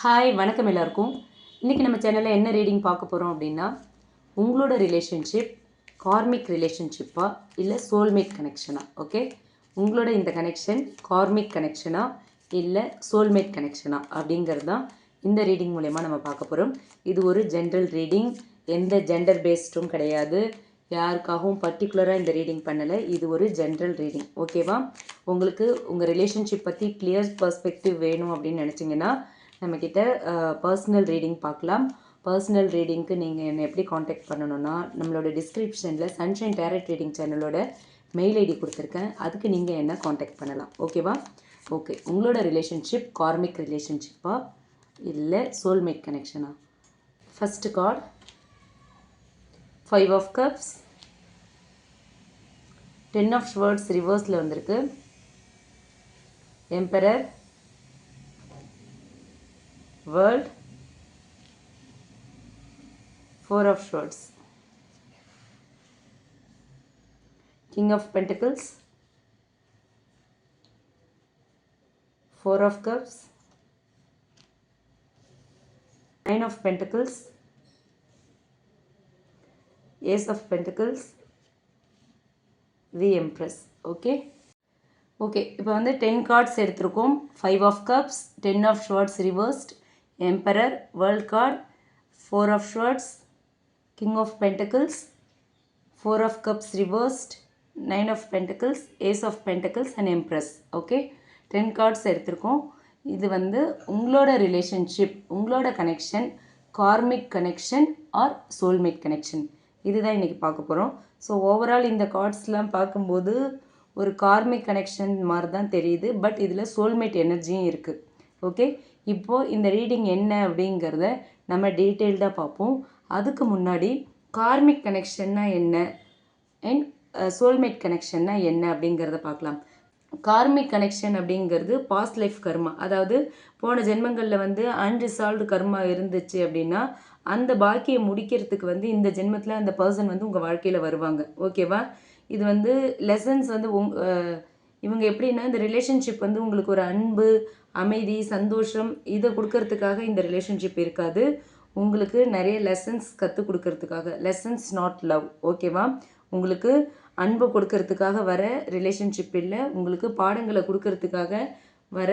Hi வணக்கம் எல்லாருக்கும். இன்றைக்கி நம்ம சேனலில் என்ன ரீடிங் பார்க்க போகிறோம் அப்படின்னா உங்களோட ரிலேஷன்ஷிப் கார்மிக் ரிலேஷன்ஷிப்பா இல்லை சோல்மேட் கனெக்ஷனா ஓகே உங்களோட இந்த கனெக்ஷன் கார்மிக் கனெக்ஷனா இல்லை சோல்மேட் கனெக்ஷனா அப்படிங்கிறது தான் இந்த ரீடிங் மூலயமா நம்ம பார்க்க போகிறோம் இது ஒரு ஜென்ரல் ரீடிங் எந்த ஜெண்டர் பேஸ்டும் கிடையாது. யாருக்காகவும் பர்டிகுலராக இந்த ரீடிங் பண்ணலை. இது ஒரு ஜென்ரல் ரீடிங் ஓகேவா உங்களுக்கு உங்கள் ரிலேஷன்ஷிப் பற்றி கிளியர் பர்ஸ்பெக்டிவ் வேணும் அப்படின்னு நினச்சிங்கன்னா நம்மக்கிட்ட பர்சனல் ரீடிங் பார்க்கலாம் பர்சனல் ரீடிங்க்கு நீங்கள் என்னை எப்படி காண்டாக்ட் பண்ணணும்னா நம்மளோட டிஸ்கிரிப்ஷனில் சன்ஷைன் டேரட் ரீடிங் சேனலோட மெயில் ஐடி கொடுத்துருக்கேன். அதுக்கு நீங்கள் என்ன காண்டாக்ட் பண்ணலாம். ஓகேவா ஓகே உங்களோட ரிலேஷன்ஷிப் கார்மிக் ரிலேஷன்ஷிப்பா இல்லை soulmate கனெக்ஷனா first card five of cups ten of swords ரிவர்ஸில் வந்திருக்கு. Emperor world four of swords king of pentacles four of cups nine of pentacles ace of pentacles the empress okay okay இப்போ வந்து ten cards எடுத்திருக்கோம். Five of cups ten of swords reversed emperor world card four of swords king of pentacles four of cups reversed nine of pentacles ace of pentacles and empress okay ten cards எடுத்திருக்கோம். இது வந்து உங்களோட relationship உங்களோட connection karmic connection or soulmate connection இதுதான் இன்றைக்கி பார்க்க போகிறோம் so overall இந்த கார்ட்ஸ்லாம் பார்க்கும்போது ஒரு கார்மிக் கனெக்ஷன் மாதிரி தான் தெரியுது. பட் இதில் சோல்மேட் எனர்ஜியும் இருக்குது ஓகே இப்போது இந்த ரீடிங் என்ன அப்படிங்கிறத நம்ம டீட்டெயில்டாக பார்ப்போம். அதுக்கு முன்னாடி கார்மிக் கனெக்ஷன்னா என்ன? அண்ட் சோல்மேட் கனெக்ஷன்னா என்ன அப்படிங்கிறத பார்க்கலாம். கார்மிக் கனெக்ஷன் அப்படிங்கிறது பாஸ்ட் லைஃப் கர்மா. அதாவது போன ஜென்மங்களில் வந்து அன்ரிசால்வ்டு கர்மா இருந்துச்சு அப்படின்னா அந்த பாக்கியை முடிக்கிறதுக்கு வந்து இந்த ஜென்மத்தில் அந்த பர்சன் வந்து உங்கள் வாழ்க்கையில் வருவாங்க. ஓகேவா? இது வந்து லெசன்ஸ் வந்து உங் இவங்க எப்படின்னா இந்த ரிலேஷன்ஷிப் வந்து உங்களுக்கு ஒரு அன்பு அமைதி சந்தோஷம் இதை கொடுக்கறதுக்காக இந்த ரிலேஷன்ஷிப் இருக்காது. உங்களுக்கு நிறைய லெசன்ஸ் கற்றுக் கொடுக்கறதுக்காக. லெசன்ஸ் நாட் லவ் ஓகேவா உங்களுக்கு அன்பை கொடுக்கறதுக்காக வர ரிலேஷன்ஷிப் இல்லை. உங்களுக்கு பாடங்களை கொடுக்கறதுக்காக வர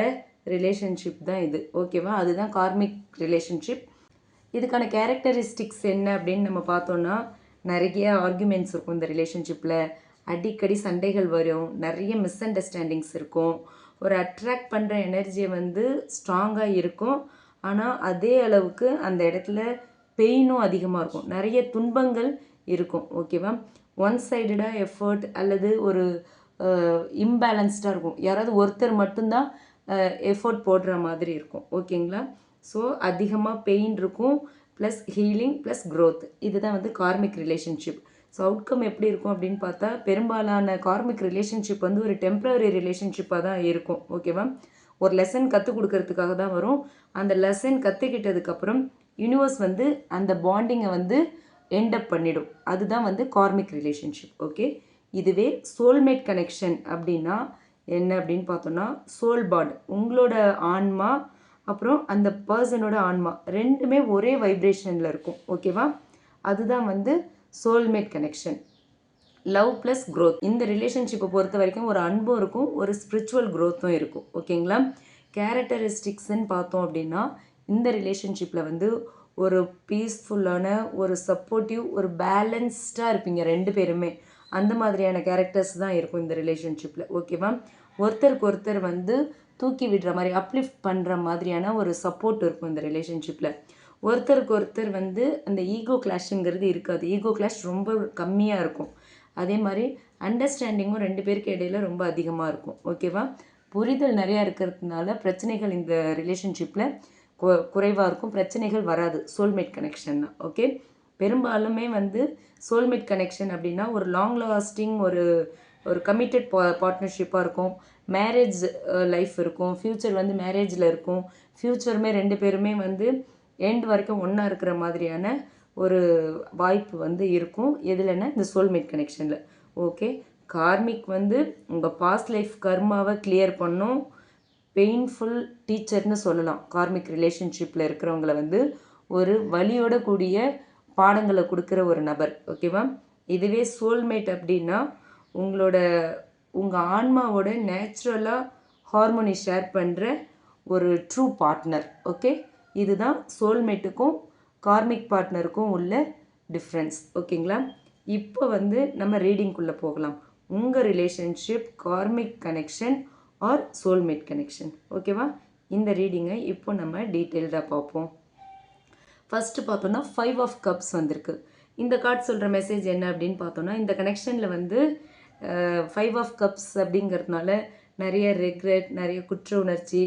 ரிலேஷன்ஷிப் தான் இது ஓகேவா அதுதான் கார்மிக் ரிலேஷன்ஷிப் இதுக்கான கேரக்டரிஸ்டிக்ஸ் என்ன அப்படின்னு நம்ம பார்த்தோன்னா நிறைய ஆர்குமெண்ட்ஸ் இருக்கும் இந்த ரிலேஷன்ஷிப்பில் அடிக்கடி சண்டைகள் வரும். நிறைய மிஸ் அண்டர்ஸ்டாண்டிங்ஸ் இருக்கும். ஒரு அட்ராக்ட் பண்ணுற எனர்ஜியை வந்து ஸ்ட்ராங்காக இருக்கும். ஆனால் அதே அளவுக்கு அந்த இடத்துல பெயினும் அதிகமாக இருக்கும். நிறைய துன்பங்கள் இருக்கும். ஓகேவா ஒன் சைடடாக எஃபர்ட் அல்லது ஒரு இம்பேலன்ஸ்டாக இருக்கும். யாராவது ஒருத்தர் மட்டும்தான் எஃபோர்ட் போடுற மாதிரி இருக்கும். ஓகேங்களா ஸோ அதிகமாக பெயின் இருக்கும். ப்ளஸ் ஹீலிங் ப்ளஸ் க்ரோத் இதுதான் வந்து கார்மிக் ரிலேஷன்ஷிப் ஸோ அவுட்கம் எப்படி இருக்கும் அப்படின்னு பார்த்தா பெரும்பாலான கார்மிக் ரிலேஷன்ஷிப் வந்து ஒரு டெம்ப்ரவரி ரிலேஷன்ஷிப்பாக தான் இருக்கும். ஓகேவா ஒரு லெசன் கற்றுக் கொடுக்கறதுக்காக தான் வரும். அந்த லெசன் கற்றுக்கிட்டதுக்கப்புறம் யூனிவர்ஸ் வந்து அந்த பாண்டிங்கை வந்து எண்டப் பண்ணிடும். அதுதான் வந்து கார்மிக் ரிலேஷன்ஷிப் ஓகே இதுவே சோல்மேட் கனெக்ஷன் அப்படின்னா என்ன அப்படின்னு பார்த்தோன்னா சோல் பாண்ட் உங்களோட ஆன்மா அப்புறம் அந்த பர்சனோட ஆன்மா. ரெண்டுமே ஒரே வைப்ரேஷனில் இருக்கும். ஓகேவா அதுதான் வந்து soulmate connection love plus growth இந்த ரிலேஷன்ஷிப்பை பொறுத்த வரைக்கும் ஒரு அன்பும் இருக்கும் ஒரு ஸ்பிரிச்சுவல் க்ரோத்தும் இருக்கும். ஓகேங்களா கேரக்டரிஸ்டிக்ஸ்ன்னு பார்த்தோம் அப்படின்னா இந்த ரிலேஷன்ஷிப்பில் வந்து ஒரு பீஸ்ஃபுல்லான ஒரு சப்போர்ட்டிவ் ஒரு பேலன்ஸ்டாக இருப்பீங்க ரெண்டு பேருமே. அந்த மாதிரியான கேரக்டர்ஸ் தான் இருக்கும் இந்த ரிலேஷன்ஷிப்பில் ஓகேவா ஒருத்தருக்கு ஒருத்தர் வந்து தூக்கி விடுற மாதிரி அப்லிஃப்ட் பண்ணுற மாதிரியான ஒரு சப்போர்ட் இருக்கும் இந்த ரிலேஷன்ஷிப்பில் ஒருத்தருக்கு ஒருத்தர் வந்து அந்த ஈகோ கிளாஷுங்கிறது இருக்காது. ஈகோ கிளாஷ் ரொம்ப கம்மியாக இருக்கும். அதே மாதிரி அண்டர்ஸ்டாண்டிங்கும் ரெண்டு பேருக்கு இடையில ரொம்ப அதிகமாக இருக்கும். ஓகேவா புரிதல் நிறையா இருக்கிறதுனால பிரச்சனைகள் இந்த ரிலேஷன்ஷிப்பில் கு குறைவாக இருக்கும். பிரச்சனைகள் வராது. சோல்மேட் கனெக்ஷன் ஓகே பெரும்பாலுமே வந்து சோல்மேட் கனெக்ஷன் அப்படின்னா ஒரு லாங் லாஸ்டிங் ஒரு ஒரு கமிட்டட் பா பார்ட்னர்ஷிப்பாக இருக்கும். மேரேஜ் லைஃப் uh, இருக்கும். ஃப்யூச்சர் வந்து மேரேஜில் இருக்கும். ஃப்யூச்சருமே ரெண்டு பேருமே வந்து எண்ட் வரைக்கும் ஒன்றா இருக்கிற மாதிரியான ஒரு வாய்ப்பு வந்து இருக்கும். எதுலன்னா இந்த சோல்மேட் கனெக்ஷனில் ஓகே கார்மிக் வந்து உங்கள் பாஸ்ட் லைஃப் கர்மாவை கிளியர் பண்ணும். பெயின்ஃபுல் டீச்சர்னு சொல்லலாம். கார்மிக் ரிலேஷன்ஷிப்பில் இருக்கிறவங்கள வந்து ஒரு வழியோட கூடிய பாடங்களை கொடுக்குற ஒரு நபர். ஓகேவா இதுவே சோல்மேட் அப்படின்னா உங்களோட உங்கள் ஆன்மாவோட நேச்சுரலாக ஹார்மோனி ஷேர் பண்ணுற ஒரு ட்ரூ பார்ட்னர் ஓகே இதுதான் சோல்மேட்டுக்கும் கார்மிக் பார்ட்னருக்கும் உள்ள டிஃப்ரென்ஸ் ஓகேங்களா இப்போ வந்து நம்ம ரீடிங்குள்ளே போகலாம். உங்கள் relationship karmic connection or soulmate connection ஓகேவா இந்த ரீடிங்கை இப்போ நம்ம டீட்டெயில்டாக பார்ப்போம். ஃபஸ்ட்டு பார்த்தோன்னா ஃபைவ் ஆஃப் கப்ஸ் வந்திருக்கு. இந்த கார்டு சொல்கிற மெசேஜ் என்ன அப்படின்னு பார்த்தோன்னா இந்த கனெக்ஷனில் வந்து ஃபைவ் ஆஃப் கப்ஸ் அப்படிங்கிறதுனால நிறைய ரெக்ரெட் நிறைய குற்ற உணர்ச்சி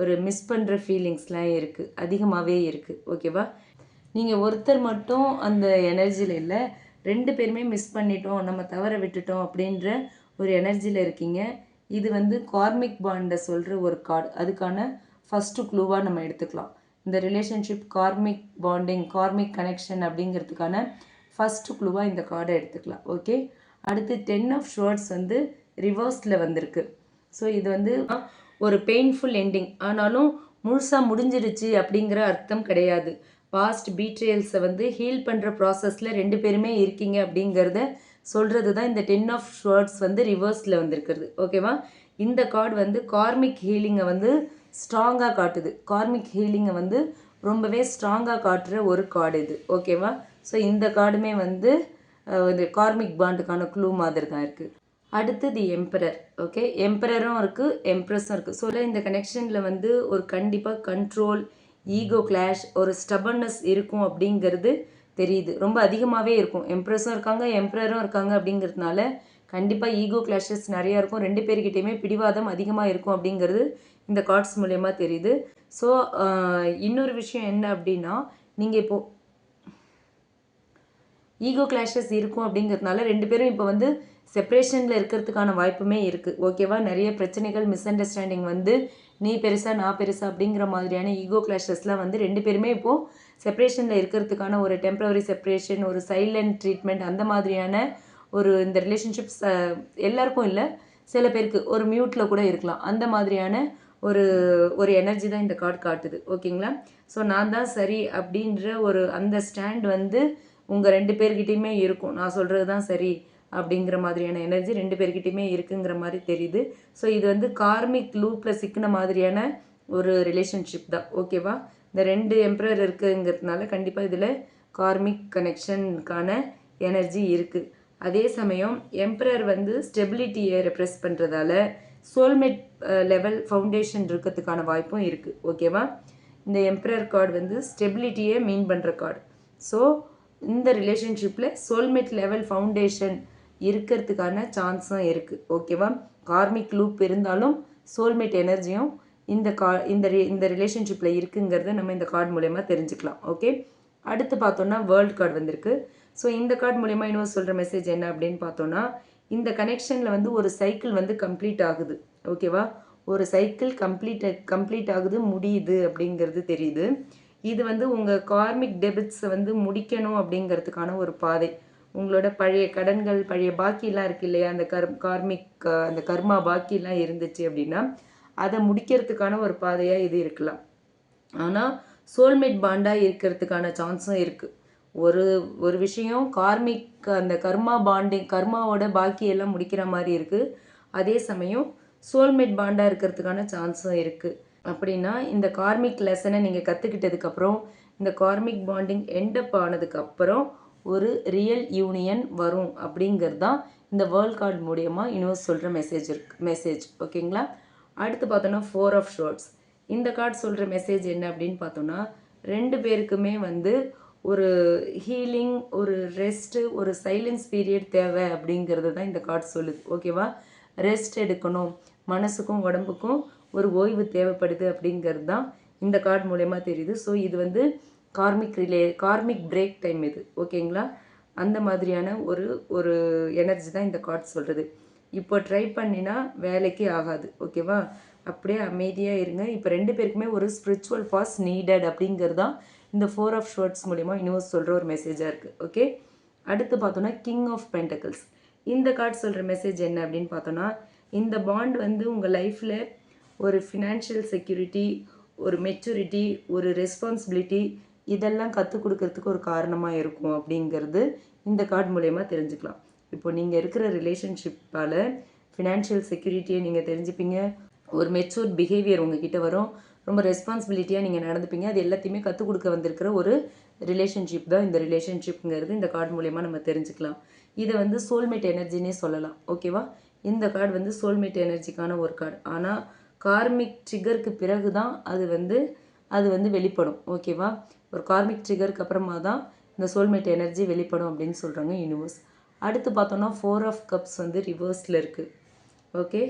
ஒரு மிஸ் பண்ணுற ஃபீலிங்ஸ்லாம் இருக்குது அதிகமாகவே இருக்குது ஓகேவா நீங்கள் ஒருத்தர் மட்டும் அந்த எனர்ஜியில் இல்லை ரெண்டு பேருமே மிஸ் பண்ணிட்டோம் நம்ம தவற விட்டுட்டோம் அப்படின்ற ஒரு எனர்ஜியில் இருக்கீங்க. இது வந்து கார்மிக் பாண்டை சொல்கிற ஒரு கார்டு அதுக்கான ஃபஸ்ட்டு க்ளூவாக நம்ம எடுத்துக்கலாம். இந்த relationship karmic bonding karmic connection அப்படிங்கிறதுக்கான ஃபஸ்ட்டு க்ளூவாக இந்த கார்டை எடுத்துக்கலாம். ஓகே அடுத்து டென் ஆஃப் ஷோர்ட்ஸ் வந்து ரிவர்ஸில் வந்திருக்கு. ஸோ இது வந்து ஒரு பெயின்ஃபுல் எண்டிங் ஆனாலும் முழுசாக முடிஞ்சிருச்சு அப்படிங்கிற அர்த்தம் கிடையாது. பாஸ்ட் பீட்ரியல்ஸை வந்து ஹீல் பண்ணுற ப்ராசஸில் ரெண்டு பேருமே இருக்கீங்க அப்படிங்கிறத சொல்கிறது தான் இந்த டென் ஆஃப் ஷர்ட்ஸ் வந்து ரிவர்ஸில் வந்திருக்கிறது. ஓகேவா இந்த கார்டு வந்து கார்மிக் ஹீலிங்கை வந்து ஸ்ட்ராங்காக காட்டுது. கார்மிக் ஹீலிங்கை வந்து ரொம்பவே ஸ்ட்ராங்காக காட்டுற ஒரு கார்டு இது. ஓகேவா ஸோ இந்த கார்டுமே வந்து கார்மிக் பாண்டுக்கான க்ளூ மாதிரி தான் இருக்குது அடுத்து தி எம்பரர் ஓகே எம்பரரும் இருக்குது எம்ப்ரஸும் இருக்குது ஸோ இந்த கனெக்ஷனில் வந்து ஒரு கண்டிப்பாக கண்ட்ரோல் ஈகோ கிளாஷ் ஒரு ஸ்டபன்னஸ் இருக்கும் அப்படிங்கிறது தெரியுது. ரொம்ப அதிகமாகவே இருக்கும். எம்ப்ரஸும் இருக்காங்க எம்ப்ரரும் இருக்காங்க அப்படிங்கிறதுனால கண்டிப்பாக ஈகோ கிளாஷஸ் நிறையா இருக்கும். ரெண்டு பேர்கிட்டையுமே பிடிவாதம் அதிகமாக இருக்கும் அப்படிங்கிறது இந்த கார்ட்ஸ் மூலயமா தெரியுது. ஸோ இன்னொரு விஷயம் என்ன அப்படின்னா நீங்கள் இப்போது ஈகோ கிளாஷஸ் இருக்கும் அப்படிங்கிறதுனால ரெண்டு பேரும் இப்போ வந்து செப்ரேஷனில் இருக்கிறதுக்கான வாய்ப்புமே இருக்குது ஓகேவா நிறைய பிரச்சனைகள் மிஸ் அண்டர்ஸ்டாண்டிங் வந்து நீ பெருசா நான் பெருசா அப்படிங்கிற மாதிரியான ஈகோ கிளாஷஸ்லாம் வந்து ரெண்டு பேருமே இப்போது செப்ரேஷனில் இருக்கிறதுக்கான ஒரு டெம்ப்ரவரி செப்ரேஷன் ஒரு சைலண்ட் ட்ரீட்மெண்ட் அந்த மாதிரியான ஒரு இந்த ரிலேஷன்ஷிப்ஸ் எல்லாருக்கும் இல்லை. சில பேருக்கு ஒரு மியூட்டில் கூட இருக்கலாம். அந்த மாதிரியான ஒரு ஒரு எனர்ஜி தான் இந்த கார்டு காட்டுது. ஓகேங்களா ஸோ நான் தான் சரி அப்படின்ற ஒரு அந்த ஸ்டாண்ட் வந்து உங்கள் ரெண்டு பேர்கிட்டையுமே இருக்கும். நான் சொல்கிறது தான் சரி அப்படிங்கிற மாதிரியான எனர்ஜி ரெண்டு பேர்கிட்டையுமே இருக்குங்கிற மாதிரி தெரியுது. ஸோ இது வந்து கார்மிக் லூப்பில் சிக்கின மாதிரியான ஒரு ரிலேஷன்ஷிப் தான். ஓகேவா இந்த ரெண்டு எம்ப்ரர் இருக்குங்கிறதுனால கண்டிப்பாக இதில் கார்மிக் கனெக்ஷனுக்கான எனர்ஜி இருக்குது அதே சமயம் எம்ப்ரர் வந்து ஸ்டெபிலிட்டியை ரெப்ரெஸ் பண்ணுறதால சோல்மேட் லெவல் ஃபவுண்டேஷன் இருக்கிறதுக்கான வாய்ப்பும் இருக்குது ஓகேவா இந்த எம்ப்ரர் கார்டு வந்து ஸ்டெபிலிட்டியை மீன் பண்ணுற கார்டு ஸோ இந்த ரிலேஷன்ஷிப்பில் சோல்மேட் லெவல் ஃபவுண்டேஷன் இருக்கிறதுக்கான சான்ஸும் இருக்குது ஓகேவா கார்மிக் லூப் இருந்தாலும் சோல்மேட் எனர்ஜியும் இந்த கா இந்த இந்த ரிலேஷன்ஷிப்பில் இருக்குங்கிறத நம்ம இந்த கார்டு மூலயமா தெரிஞ்சுக்கலாம். ஓகே அடுத்து பார்த்தோன்னா வேர்ல்ட் கார்டு வந்திருக்கு. ஸோ இந்த கார்டு மூலயமா இன்னும் சொல்கிற மெசேஜ் என்ன அப்படின்னு பார்த்தோன்னா இந்த கனெக்ஷனில் வந்து ஒரு சைக்கிள் வந்து கம்ப்ளீட் ஆகுது. ஓகேவா ஒரு சைக்கிள் கம்ப்ளீட் கம்ப்ளீட் ஆகுது முடியுது அப்படிங்கிறது தெரியுது. இது வந்து உங்கள் கார்மிக் டெபிட்ஸை வந்து முடிக்கணும் அப்படிங்கிறதுக்கான ஒரு பாதை. உங்களோட பழைய கடன்கள் பழைய பாக்கிலாம் இருக்கு இல்லையா? அந்த கர் கார்மிக் அந்த கர்மா பாக்கிலாம் இருந்துச்சு அப்படின்னா அதை முடிக்கிறதுக்கான ஒரு பாதையாக இது இருக்கலாம். ஆனால் சோல்மேட் பாண்டாக இருக்கிறதுக்கான சான்ஸும் இருக்குது ஒரு ஒரு விஷயம் கார்மிக் அந்த கர்மா பாண்டிங் கர்மாவோட பாக்கியெல்லாம் முடிக்கிற மாதிரி இருக்குது அதே சமயம் சோல்மேட் பாண்டாக இருக்கிறதுக்கான சான்ஸும் இருக்குது அப்படின்னா இந்த கார்மிக் லெசனை நீங்கள் கற்றுக்கிட்டதுக்கப்புறம் இந்த கார்மிக் பாண்டிங் எண்டப் ஆனதுக்கப்புறம் ஒரு ரியல் யூனியன் வரும் அப்படிங்கிறது தான் இந்த வேர்ல்ட் கார்டு மூலியமா யூனிவர்ஸ் சொல்கிற மெசேஜ் இருக்கு மெசேஜ் ஓகேங்களா அடுத்து பார்த்தோன்னா ஃபோர் ஆஃப் ஷோர்ட்ஸ் இந்த கார்டு சொல்கிற மெசேஜ் என்ன அப்படின்னு பார்த்தோன்னா ரெண்டு பேருக்குமே வந்து ஒரு ஹீலிங் ஒரு ரெஸ்ட்டு ஒரு சைலன்ஸ் பீரியட் தேவை அப்படிங்கிறது தான் இந்த கார்டு சொல்லுது. ஓகேவா ரெஸ்ட் எடுக்கணும். மனசுக்கும் உடம்புக்கும் ஒரு ஓய்வு தேவைப்படுது அப்படிங்கிறது தான் இந்த கார்டு மூலயமா தெரியுது. ஸோ இது வந்து கார்மிக் ரிலே கார்மிக் பிரேக் டைம் இது ஓகேங்களா? அந்த மாதிரியான ஒரு ஒரு எனர்ஜி தான் இந்த கார்ட் சொல்கிறது இப்போ ட்ரை பண்ணினா வேலைக்கு ஆகாது ஓகேவா? அப்படியே அமைதியாக இருங்க. இப்போ ரெண்டு பேருக்குமே ஒரு ஸ்பிரிச்சுவல் ஃபாஸ் நீடட் அப்படிங்கிறது தான் இந்த ஃபோர் ஆஃப் ஷோர்ட்ஸ் மூலிமா யூனிவர்ஸ் சொல்கிற ஒரு மெசேஜாக இருக்குது ஓகே? அடுத்து பார்த்தோன்னா கிங் ஆஃப் பென்டக்கிள்ஸ் இந்த கார்டு சொல்கிற மெசேஜ் என்ன அப்படின்னு பார்த்தோன்னா இந்த பாண்ட் வந்து உங்கள் லைஃப்பில் ஒரு ஃபினான்ஷியல் செக்யூரிட்டி ஒரு மெச்சூரிட்டி ஒரு ரெஸ்பான்சிபிலிட்டி இதெல்லாம் கற்றுக் கொடுக்கறதுக்கு ஒரு காரணமாக இருக்கும் அப்படிங்கிறது இந்த கார்டு மூலயமா தெரிஞ்சுக்கலாம். இப்போ நீங்கள் இருக்கிற ரிலேஷன்ஷிப்பால் ஃபினான்ஷியல் செக்யூரிட்டியை நீங்கள் தெரிஞ்சுப்பீங்க. ஒரு மெச்சூர் பிஹேவியர் உங்ககிட்ட வரும். ரொம்ப ரெஸ்பான்சிபிலிட்டியாக நீங்கள் நடந்துப்பீங்க. அது எல்லாத்தையுமே கற்றுக் கொடுக்க வந்திருக்கிற ஒரு ரிலேஷன்ஷிப் தான் இந்த ரிலேஷன்ஷிப்புங்கிறது இந்த கார்டு மூலயமா நம்ம தெரிஞ்சுக்கலாம். இதை வந்து சோல்மேட் எனர்ஜினே சொல்லலாம். ஓகேவா இந்த கார்டு வந்து சோல்மேட் எனர்ஜிக்கான ஒரு கார்டு. ஆனால் கார்மிக் ட்ரிகருக்கு பிறகு தான் அது வந்து அது வந்து வெளிப்படும். ஓகேவா ஒரு கார்மிக் ட்ரிகருக்கு அப்புறமா தான் இந்த சோல்மேட் எனர்ஜி வெளிப்படும் அப்படின்னு சொல்கிறாங்க யூனிவர்ஸ் அடுத்து பார்த்தோன்னா ஃபோர் ஆஃப் கப்ஸ் வந்து ரிவர்ஸில் இருக்குது ஓகே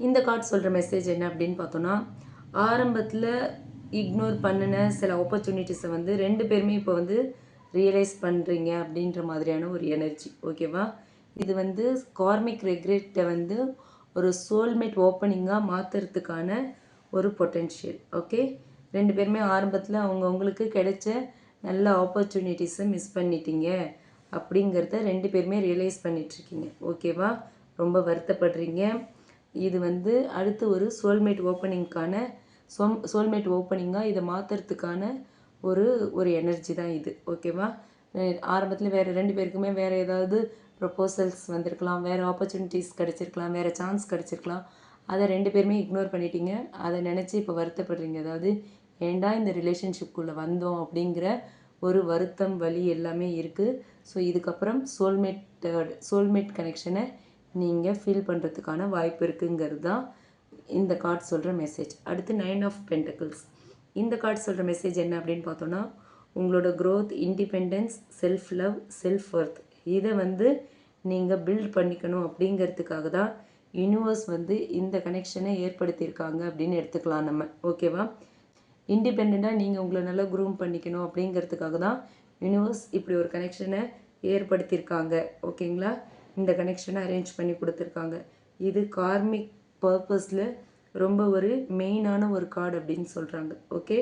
இந்த கார்டு சொல்கிற மெசேஜ் என்ன அப்படின்னு பார்த்தோன்னா ஆரம்பத்தில் இக்னோர் பண்ணின சில ஆப்பர்ச்சுனிட்டிஸை வந்து ரெண்டு பேருமே இப்போ வந்து ரியலைஸ் பண்ணுறீங்க அப்படின்ற மாதிரியான ஒரு எனர்ஜி ஓகேவா இது வந்து கார்மிக் ரெக்ரெட்டை வந்து ஒரு சோல்மேட் ஓப்பனிங்காக மாற்றுறதுக்கான ஒரு பொட்டென்ஷியல் ஓகே ரெண்டு பேருமே ஆரம்பத்தில் அவங்கவுங்களுக்கு கிடைச்ச நல்ல ஆப்பர்ச்சுனிட்டிஸை மிஸ் பண்ணிட்டீங்க. அப்படிங்கிறத ரெண்டு பேருமே ரியலைஸ் பண்ணிகிட்ருக்கீங்க ஓகேவா ரொம்ப வருத்தப்படுறீங்க. இது வந்து அடுத்து ஒரு சோல்மேட் ஓப்பனிங்க்கான சோம் சோல்மேட் ஓப்பனிங்காக இதை மாற்றுறதுக்கான ஒரு ஒரு எனர்ஜி தான் இது. ஓகேவா ஆரம்பத்தில் வேறு ரெண்டு பேருக்குமே வேறு ஏதாவது ப்ரப்போசல்ஸ் வந்திருக்கலாம். வேறு ஆப்பர்ச்சுனிட்டிஸ் கிடச்சிருக்கலாம். வேறு சான்ஸ் கிடச்சிருக்கலாம். அதை ரெண்டு பேருமே இக்னோர் பண்ணிட்டீங்க. அதை நினச்சி இப்போ வருத்தப்படுறீங்க. அதாவது ஏன்டா இந்த ரிலேஷன்ஷிப்குள்ளே வந்தோம் அப்படிங்கிற ஒரு வருத்தம் வலி எல்லாமே இருக்குது ஸோ இதுக்கப்புறம் சோல்மேட் சோல்மேட் கனெக்ஷனை நீங்கள் ஃபீல் பண்ணுறதுக்கான வாய்ப்பு இருக்குங்கிறது தான் இந்த கார்டு சொல்கிற மெசேஜ் அடுத்து நைன் ஆஃப் பென்டக்கிள்ஸ் இந்த கார்டு சொல்கிற மெசேஜ் என்ன அப்படின்னு பார்த்தோன்னா உங்களோட growth independence self love self worth இதை வந்து நீங்கள் பில்ட் பண்ணிக்கணும் அப்படிங்கிறதுக்காக தான் யூனிவர்ஸ் வந்து இந்த கனெக்ஷனை ஏற்படுத்தியிருக்காங்க அப்படின்னு எடுத்துக்கலாம் நம்ம. ஓகேவா இண்டிபெண்ட்டாக நீங்கள் உங்களை நல்லா க்ரூம் பண்ணிக்கணும் அப்படிங்கிறதுக்காக தான் யூனிவர்ஸ் இப்படி ஒரு கனெக்ஷனை ஏற்படுத்தியிருக்காங்க. ஓகேங்களா? இந்த கனெக்ஷனை அரேஞ்ச் பண்ணி கொடுத்துருக்காங்க. இது கார்மிக் பர்பஸில் ரொம்ப ஒரு மெயினான ஒரு கார்டு அப்படின்னு சொல்கிறாங்க ஓகே?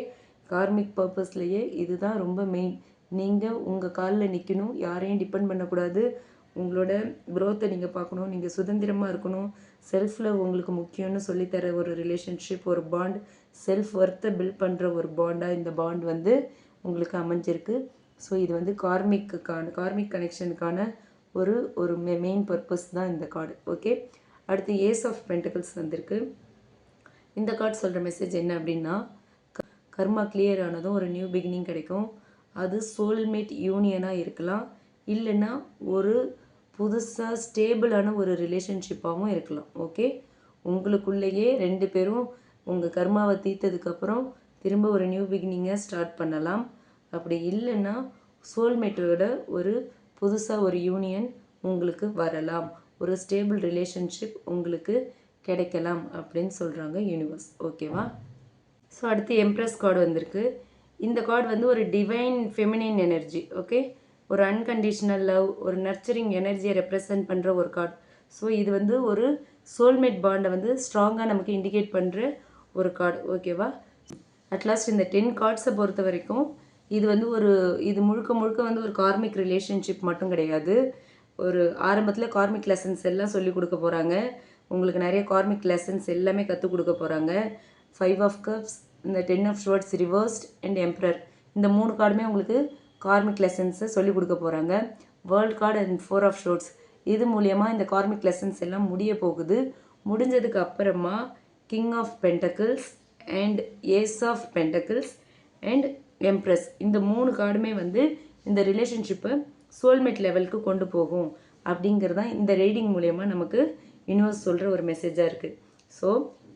கார்மிக் பர்பஸ்லேயே இதுதான் ரொம்ப மெயின் நீங்கள் உங்கள் காலில் நிற்கணும் யாரையும் டிபெண்ட் பண்ணக்கூடாது. உங்களோட க்ரோத்தை நீங்கள் பார்க்கணும். நீங்கள் சுதந்திரமாக இருக்கணும். செல்ஃப் லவ் உங்களுக்கு முக்கியம்னு சொல்லித்தர ஒரு ரிலேஷன்ஷிப் ஒரு பாண்ட் செல்ஃப் ஒர்த்தை பில்ட் பண்ணுற ஒரு பாண்டாக இந்த பாண்ட் வந்து உங்களுக்கு அமைஞ்சிருக்கு. ஸோ இது வந்து கார்மிக்குக்கான கார்மிக் கனெக்ஷனுக்கான ஒரு ஒரு மெ மெயின் பர்பஸ் தான் இந்த கார்டு ஓகே அடுத்து ஏஸ் ஆஃப் பென்டிகல்ஸ் வந்திருக்கு. இந்த கார்டு சொல்கிற மெசேஜ் என்ன அப்படின்னா க- கர்மா கிளியர் ஆனதும் ஒரு நியூ பிகினிங் கிடைக்கும். அது சோல்மேட் யூனியனாக இருக்கலாம். இல்லைன்னா ஒரு புதுசாக ஸ்டேபிளான ஒரு ரிலேஷன்ஷிப்பாகவும் இருக்கலாம். ஓகே உங்களுக்குள்ளேயே ரெண்டு பேரும் உங்கள் கர்மாவை தீர்த்ததுக்கப்புறம் திரும்ப ஒரு நியூ பிகினிங்கை ஸ்டார்ட் பண்ணலாம். அப்படி இல்லைன்னா சோல்மேட்டோட ஒரு புதுசாக ஒரு யூனியன் உங்களுக்கு வரலாம். ஒரு ஸ்டேபிள் ரிலேஷன்ஷிப் உங்களுக்கு கிடைக்கலாம் அப்படின்னு சொல்கிறாங்க யூனிவர்ஸ் ஓகேவா ஸோ அடுத்து எம்ப்ரஸ் கார்டு வந்திருக்கு. இந்த கார்டு வந்து ஒரு டிவைன் ஃபெமினின் எனர்ஜி ஓகே ஒரு அன்கண்டிஷனல் லவ் ஒரு நர்ச்சரிங் எனர்ஜியை ரெப்ரசன்ட் பண்ணுற ஒரு கார்டு ஸோ இது வந்து ஒரு சோல்மேட் பாண்டை வந்து ஸ்ட்ராங்காக நமக்கு இண்டிகேட் பண்ணுற ஒரு கார்டு ஓகேவா அட்லாஸ்ட் இந்த டென் கார்ட்ஸை பொறுத்த வரைக்கும் இது வந்து ஒரு இது முழுக்க முழுக்க வந்து ஒரு கார்மிக் ரிலேஷன்ஷிப் மட்டும் கிடையாது. ஒரு ஆரம்பத்தில் கார்மிக் லெசன்ஸ் எல்லாம் சொல்லி கொடுக்க போகிறாங்க உங்களுக்கு நிறைய கார்மிக் லெசன்ஸ் எல்லாமே கற்றுக் கொடுக்க போகிறாங்க ஃபைவ் ஆஃப் கப்ஸ் இந்த ten of swords reversed and emperor இந்த மூணு கார்டுமே உங்களுக்கு கார்மிக் லெசன்ஸை சொல்லி கொடுக்க போகிறாங்க world card and four of swords இது மூலயமா இந்த கார்மிக் லெசன்ஸ் எல்லாம் முடிய போகுது. முடிஞ்சதுக்கு அப்புறமா king of pentacles and ace of pentacles and empress இந்த மூணு கார்டுமே வந்து இந்த ரிலேஷன்ஷிப்பை சோல்மேட் லெவலுக்கு கொண்டு போகும். அப்படிங்கிறது தான் இந்த ரீடிங் மூலயமா நமக்கு யூனிவர்ஸ் சொல்கிற ஒரு மெசேஜாக இருக்குது ஸோ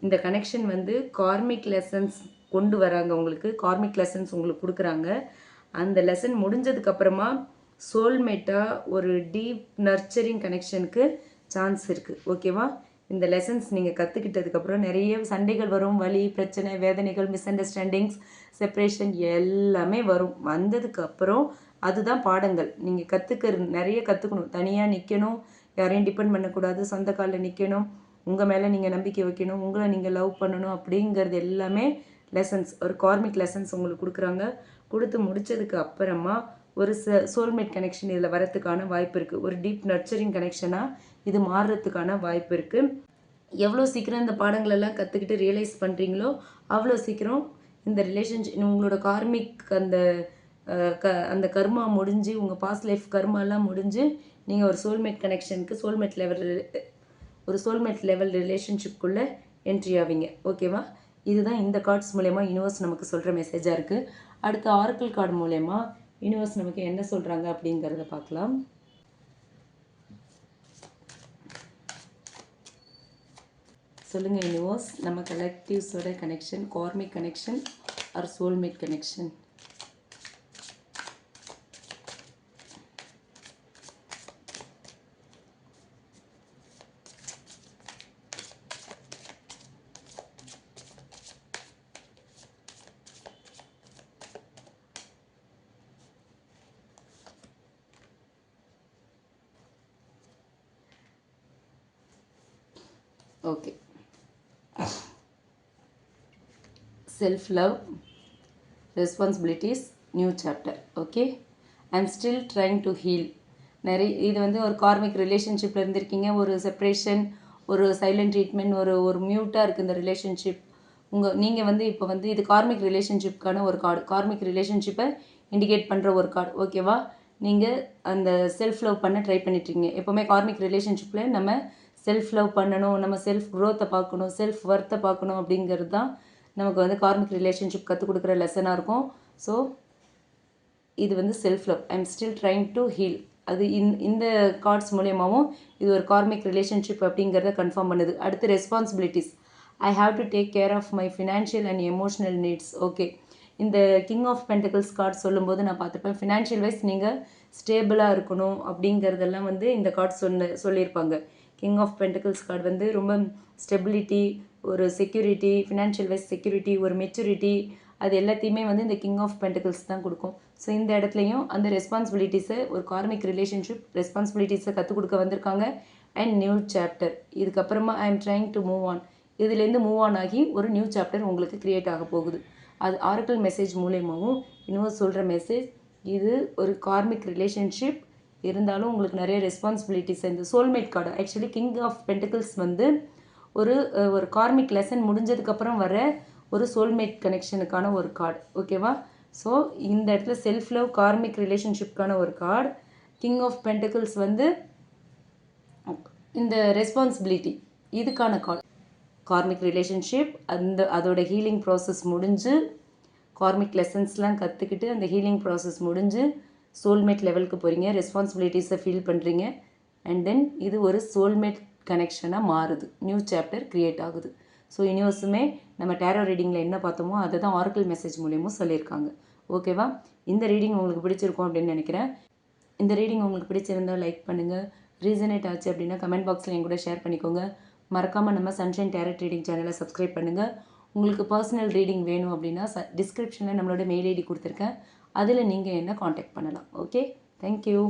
இந்த கனெக்ஷன் வந்து கார்மிக் லெசன்ஸ் கொண்டு வராங்க உங்களுக்கு. கார்மிக் லெசன்ஸ் உங்களுக்கு கொடுக்குறாங்க. அந்த லெசன் முடிஞ்சதுக்கப்புறமா சோல்மேட்டாக ஒரு டீப் நர்ச்சரிங் கனெக்ஷனுக்கு சான்ஸ் இருக்குது ஓகேவா இந்த லெசன்ஸ் நீங்கள் கற்றுக்கிட்டதுக்கப்புறம் நிறைய சண்டைகள் வரும் வலி பிரச்சனை வேதனைகள் மிஸ் அண்டர்ஸ்டாண்டிங்ஸ் செப்ரேஷன் எல்லாமே வரும். வந்ததுக்கப்புறம் அதுதான் பாடங்கள். நீங்கள் கற்றுக்கிற நிறைய கற்றுக்கணும் தனியாக நிற்கணும் யாரையும் டிபெண்ட் பண்ணக்கூடாது. சொந்த காலில் நிற்கணும் உங்கள் மேலே நீங்கள் நம்பிக்கை வைக்கணும். உங்களை நீங்கள் லவ் பண்ணணும் அப்படிங்கிறது எல்லாமே லெசன்ஸ் ஒரு கார்மிக் லெசன்ஸ் உங்களுக்கு கொடுக்குறாங்க. கொடுத்து முடித்ததுக்கு அப்புறமா ஒரு ச சோல்மேட் கனெக்ஷன் இதில் வரத்துக்கான வாய்ப்பு இருக்குது ஒரு டீப் நர்ச்சரிங் கனெக்ஷனாக இது மாறுறதுக்கான வாய்ப்பு இருக்குது எவ்வளோ சீக்கிரம் இந்த பாடங்களெல்லாம் கற்றுக்கிட்டு ரியலைஸ் பண்ணுறீங்களோ அவ்வளோ சீக்கிரம் இந்த ரிலேஷன்ஷிப் உங்களோட கார்மிக் அந்த க அந்த கர்மா முடிஞ்சு உங்கள் பாஸ்ட் லைஃப் கர்மாலாம் முடிஞ்சு நீங்கள் ஒரு சோல்மேட் கனெக்ஷனுக்கு சோல்மேட் லெவல் ஒரு சோல்மேட் லெவல் ரிலேஷன்ஷிப்புக்குள்ளே என்ட்ரி ஆவீங்க. ஓகேவா இதுதான் இந்த கார்ட்ஸ் மூலயமா யூனிவர்ஸ் நமக்கு சொல்கிற மெசேஜாக இருக்குது அடுத்து ஆர்க்கிள் கார்டு மூலயமா யூனிவர்ஸ் நமக்கு என்ன சொல்கிறாங்க அப்படிங்கிறத பார்க்கலாம். சொல்லுங்கள் யூனிவர்ஸ் நம்ம கலெக்டிவ்ஸோட connection karmic connection or soulmate connection okay self love responsibilities new chapter okay I'm still trying to heal நிறைய இது வந்து ஒரு கார்மிக் ரிலேஷன்ஷிப்பில் இருந்திருக்கீங்க. ஒரு செப்ரேஷன் ஒரு சைலண்ட் ட்ரீட்மெண்ட் ஒரு ஒரு மியூட்டாக இருக்குது இந்த ரிலேஷன்ஷிப் உங்கள் நீங்கள் வந்து இப்போ வந்து இது கார்மிக் ரிலேஷன்ஷிப்க்கான ஒரு கார்டு கார்மிக் ரிலேஷன்ஷிப்பை இண்டிகேட் பண்ணுற ஒரு கார்டு ஓகேவா நீங்கள் அந்த செல்ஃப் லவ் பண்ண ட்ரை பண்ணிட்டுருங்க எப்போவுமே கார்மிக் ரிலேஷன்ஷிப்பில் நம்ம செல்ஃப் லவ் பண்ணணும் நம்ம செல்ஃப் க்ரோத்தை பார்க்கணும் செல்ஃப் ஒர்த்தை பார்க்கணும் அப்படிங்கிறது தான் நமக்கு வந்து கார்மிக் ரிலேஷன்ஷிப் கற்றுக் கொடுக்குற லெசனாக இருக்கும். ஸோ இது வந்து self love I'm still trying to heal அது இந் இந்த கார்ட்ஸ் மூலியமாகவும் இது ஒரு கார்மிக் ரிலேஷன்ஷிப் அப்படிங்கிறத கன்ஃபார்ம் பண்ணுது. அடுத்து responsibilities I have to take care of my financial and emotional needs okay இந்த கிங் ஆஃப் பென்டபிள்ஸ் கார்டு சொல்லும்போது நான் பார்த்துப்பேன் ஃபினான்ஷியல் வைஸ் நீங்கள் ஸ்டேபிளாக இருக்கணும் அப்படிங்கிறதெல்லாம் வந்து இந்த கார்டு சொன்ன சொல்லியிருப்பாங்க. கிங் ஆஃப் பென்டபிள்ஸ் கார்டு வந்து ரொம்ப ஸ்டெபிலிட்டி ஒரு செக்யூரிட்டி ஃபினான்ஷியல் வைஸ் செக்யூரிட்டி ஒரு மெச்சூரிட்டி அது எல்லாத்தையுமே வந்து இந்த கிங் ஆஃப் பென்டபிள்ஸ் தான் கொடுக்கும். ஸோ இந்த இடத்துலையும் அந்த ரெஸ்பான்சிபிலிட்டிஸை ஒரு கார்மிக் ரிலேஷன்ஷிப் ரெஸ்பான்சிபிலிட்டிஸை கற்றுக் கொடுக்க வந்திருக்காங்க. அண்ட் நியூ சாப்டர் இதுக்கப்புறமா I am trying to move on இதுலேருந்து மூவ் ஆன் ஆகி ஒரு நியூ சாப்டர் உங்களுக்கு க்ரியேட் ஆக போகுது. அது ஆரக்கிள் மெசேஜ் மூலயமாவும் இன்னும் சொல்கிற மெசேஜ் இது ஒரு கார்மிக் ரிலேஷன்ஷிப் இருந்தாலும் உங்களுக்கு நிறைய ரெஸ்பான்சிபிலிட்டிஸ் இந்த soulmate card actually king of pentacles வந்து ஒரு ஒரு கார்மிக் லெசன் முடிஞ்சதுக்கப்புறம் வர ஒரு சோல்மேட் கனெக்ஷனுக்கான ஒரு கார்டு ஓகேவா ஸோ இந்த இடத்துல செல்ஃப் லவ் கார்மிக் ரிலேஷன்ஷிப்கான ஒரு கார்டு கிங் ஆஃப் பென்டக்கிள்ஸ் வந்து இந்த ரெஸ்பான்சிபிலிட்டி இதுக்கான கால் கார்மிக் ரிலேஷன்ஷிப் அந்த அதோட ஹீலிங் ப்ராசஸ் முடிஞ்சு கார்மிக் லெசன்ஸ்லாம் கற்றுக்கிட்டு அந்த ஹீலிங் ப்ராசஸ் முடிஞ்சு சோல்மேட் லெவலுக்கு போகிறீங்க ரெஸ்பான்சிபிலிட்டிஸை ஃபீல் பண்ணுறீங்க அண்ட் தென் இது ஒரு சோல்மேட் கனெக்ஷனாக மாறுது. நியூ சாப்டர் க்ரியேட் ஆகுது. ஸோ யூனிவர்ஸுமே நம்ம டேரோ ரீடிங்கில் என்ன பார்த்தோமோ அதை தான் ஆர்க்கிள் மெசேஜ் மூலியமும் சொல்லியிருக்காங்க. ஓகேவா இந்த ரீடிங் உங்களுக்கு பிடிச்சிருக்கும் அப்படின்னு நினைக்கிறேன். இந்த ரீடிங் உங்களுக்கு பிடிச்சிருந்தால் லைக் பண்ணுங்கள் ரீசனேட் ஆச்சு அப்படின்னா கமெண்ட் பாக்ஸில் என் கூட ஷேர் பண்ணிக்கோங்க. மறக்காமல் நம்ம சன்ஷைன் டேரட் ரீடிங் சேனலை சப்ஸ்கிரைப் பண்ணுங்கள் உங்களுக்கு பர்சனல் ரீடிங் வேணும் அப்படின்னா ச டிஸ்கிரிப்ஷனில் நம்மளோட மெயில் ஐடி கொடுத்துருக்கேன். அதில் நீங்கள் என்ன காண்டாக்ட் பண்ணலாம். Okay thank you